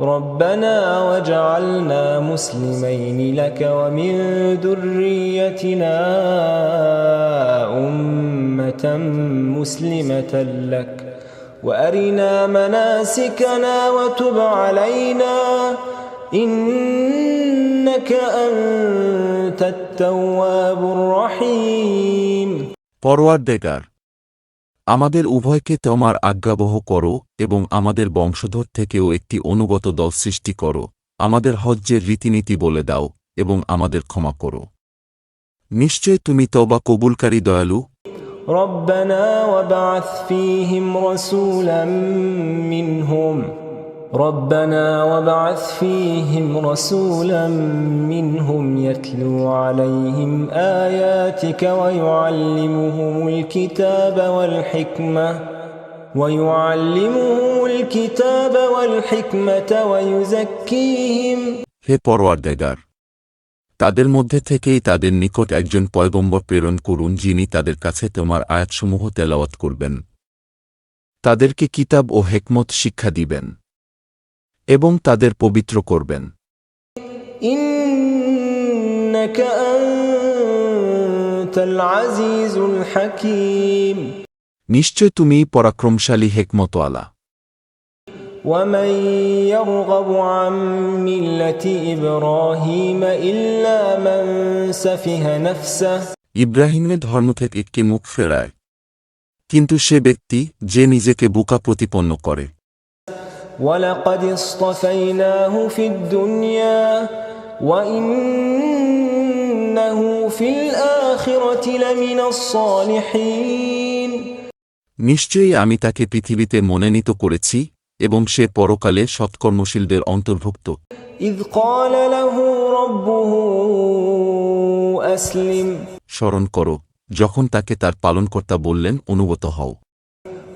ربنا وجعلنا مسلمين لك ومن ذريتنا أمة مسلمة لك. وأرنا مناسكنا وتب علينا. إنك أنت التواب الرحيم. Porward Dekar আমাদের উভয়কে তোমার আজ্ঞাবহ করো এবং আমাদের বংশধর থেকেও একটি অনুগত দল সৃষ্টি করো আমাদের হজ্জের রীতিনীতি বলে দাও এবং আমাদের ক্ষমা করো নিশ্চয় তুমি তবা কবুলকারী দয়ালু ربنا وابعث فيهم رسولا منهم ربنا وابعث فيهم رسولا منهم يتلو عليهم آياتك ويعلمهم الكتاب والحكمة ويعلمهم الكتاب والحكمة ويزكيهم হে পরওয়ারদেগার তাদের মধ্যে থেকেই তাদের নিকট একজন পয়গম্বর প্রেরণ করুন যিনি তাদের কাছে তোমার আয়াতসমূহ তেলাওয়াত করবেন তাদেরকে কিতাব ও হেকমত শিক্ষা দিবেন এবং তাদের পবিত্র করবেন إنك أنت العزيز الحكيم নিশ্চয় তুমিই পরাক্রমশালী হেকমতওয়ালা ومن يرغب عن ملة إبراهيم إلا من سفه نفسه ইব্রাহিমের ধর্ম থেকে একটি মুখ ফেরায় কিন্তু সে ব্যক্তি যে নিজেকে বুকা প্রতিপন্ন করে ولقد اصطفيناه في الدنيا وإنه في الآخرة لمن الصالحين নিশ্চয়ই আমি তাকে পৃথিবীতে মনোনীত করেছি এবং সে পরকালে সৎকর্মশীলদের অন্তর্ভুক্ত إذ قال له ربه أسلم স্মরণ করো যখন তাকে তার পালনকর্তা বললেন অনুগত হও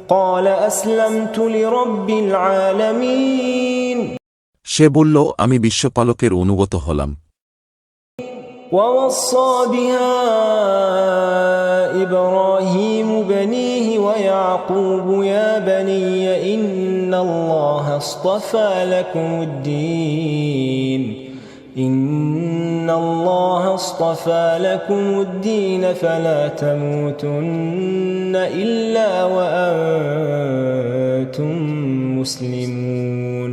قال أسلمت لرب العالمين সে বলল আমি বিশ্বপালকের অনুগত হলাম ووصى بها إبراهيم بنيه ويعقوب يا بني إن الله اصطفى لكم الدين إن الله اصطفى لكم الدين فلا تموتن إلا وأنتم مسلمون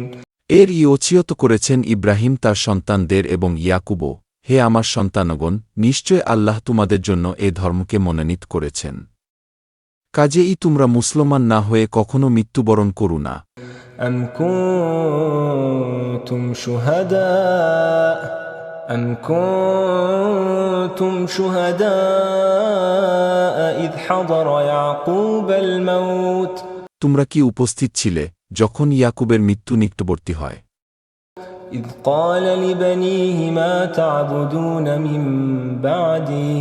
এর ইয়চিয়ত করেছেন ইব্রাহিম তার সন্তানদের এবং ইয়াকুবও হে আমার সন্তানগণ নিশ্চয় আল্লাহ তোমাদের জন্য এ ধর্মকে মনোনীত করেছেন কাজেই তোমরা মুসলমান না হয়ে কখনো মৃত্যুবরণ করু না أم كنتم شهداء أم كنتم شهداء إذ حضر يعقوب الموت তোমরা কি উপস্থিত ছিলে যখন ইয়াকুবের মৃত্যু নিকটবর্তী হয় إذ قال لبنيه ما تعبدون من بعدي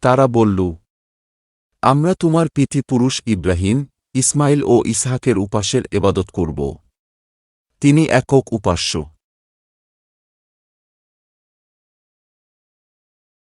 তারা বলল, আমরা তোমার পিতৃপুরুষ ইব্রাহিম, ইসমাইল ও ইসহাকের উপাসের এবাদত করব। তিনি একক উপাস্য।